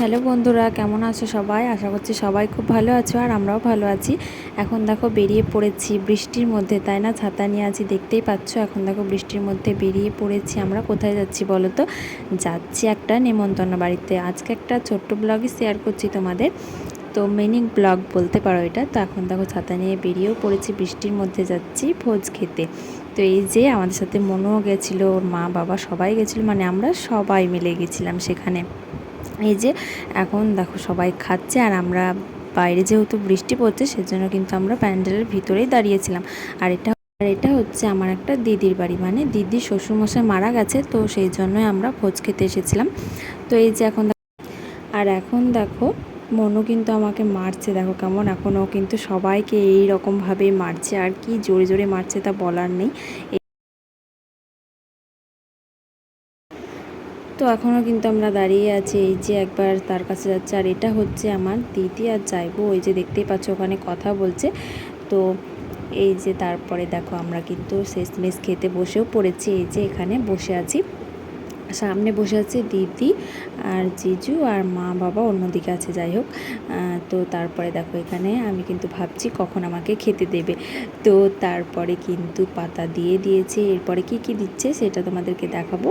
Hello বন্ধুরা, কেমন আছো সবাই? আশা করছি সবাই খুব ভালো আছো আর আমরাও ভালো আছি। এখন দেখো বেরিয়ে পড়েছি বৃষ্টির মধ্যে, তাই না? ছাতা নিয়ে আছি, দেখতেই পাচ্ছ। এখন দেখো বৃষ্টির মধ্যে বেরিয়ে পড়েছি। আমরা কোথায় যাচ্ছি বলো তো? যাচ্ছি একটা নেমন্তন্ন বাড়িতে। আজকে একটা ছোট্ট ব্লগই শেয়ার করছি তোমাদের। তো মিনিং ব্লগ বলতে পারো এটা। তো এখন দেখো ছাতা নিয়ে বেরিয়েও পড়েছি, বৃষ্টির মধ্যে যাচ্ছি ভোজ খেতে। তো এই যে আমাদের সাথে মনও গেছিল, ওর মা বাবা সবাই গেছিল মানে আমরা সবাই মিলে গেছিলাম সেখানে। এই যে এখন দেখো সবাই খাচ্ছে আর আমরা বাইরে যেহেতু বৃষ্টি পড়ছে, সেজন্য কিন্তু আমরা প্যান্ডেলের ভিতরেই দাঁড়িয়েছিলাম। আর এটা আর এটা হচ্ছে আমার একটা দিদির বাড়ি। মানে দিদির শ্বশুরমশাই মারা গেছে, তো সেই জন্যই আমরা ভোজ খেতে এসেছিলাম। তো এই যে এখন আর এখন দেখো মনু কিন্তু আমাকে মারছে। দেখো কেমন এখনও কিন্তু সবাইকে এই রকমভাবেই মারছে। আর কি জোরে জোরে মারছে তা বলার নেই। তো এখনও কিন্তু আমরা দাঁড়িয়ে আছি, এই যে একবার তার কাছে যাচ্ছে আর এটা হচ্ছে আমার দিদি আর যাইবো, ওই যে দেখতেই পাচ্ছ ওখানে কথা বলছে। তো এই যে তারপরে দেখো আমরা কিন্তু শেষমেশ খেতে বসেও পড়েছি, এই যে এখানে বসে আছি। সামনে বসে আছে দিদি আর জিজু আর মা বাবা অন্যদিকে আছে, যাই হোক। তো তারপরে দেখো এখানে আমি কিন্তু ভাবছি কখন আমাকে খেতে দেবে। তো তারপরে কিন্তু পাতা দিয়ে দিয়েছে, এরপরে কি কি দিচ্ছে সেটা তোমাদেরকে দেখাবো।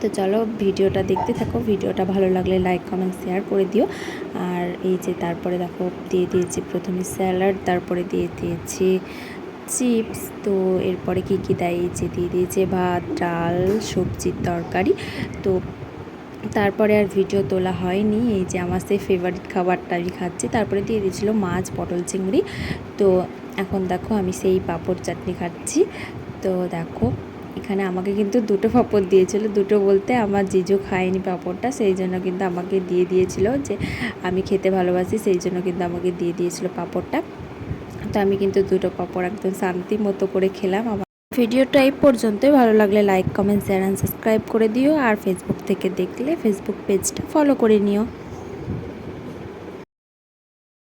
তো চলো ভিডিওটা দেখতে থাকো। ভিডিওটা ভালো লাগলে লাইক কমেন্ট শেয়ার করে দিও। আর এই যে তারপরে দেখো, দিয়ে দিয়েছি প্রথমে স্যালাড তারপরে দিয়ে দিয়েছি চিপস তো এরপরে কী কী দেয়? যে দিয়ে দিয়েছে ভাত, ডাল, সবজির তরকারি। তো তারপরে আর ভিডিও তোলা হয়নি। এই যে আমার সেই ফেভারিট খাবারটা আমি খাচ্ছি। তারপরে দিয়ে দিয়েছিলো মাছ, পটল, চিংড়ি। তো এখন দেখো, আমি সেই পাঁপড় চাটনি খাচ্ছি। তো দেখো এখানে আমাকে কিন্তু দুটো পাঁপড় দিয়েছিল। দুটো বলতে আমার জিজু খায়নি পাঁপড়টা, সেই জন্য কিন্তু আমাকে দিয়ে দিয়েছিল যে আমি খেতে ভালোবাসি, সেই জন্য কিন্তু আমাকে দিয়ে দিয়েছিল পাঁপড়টা। তো আমি কিন্তু দুটো পাঁপড় একদম শান্তি মতো করে খেলাম। আমার ভিডিওটা এই পর্যন্তই। ভালো লাগলে like comment share and subscribe করে দিও। আর ফেসবুক থেকে দেখলে ফেসবুক পেজটা ফলো করে নিও।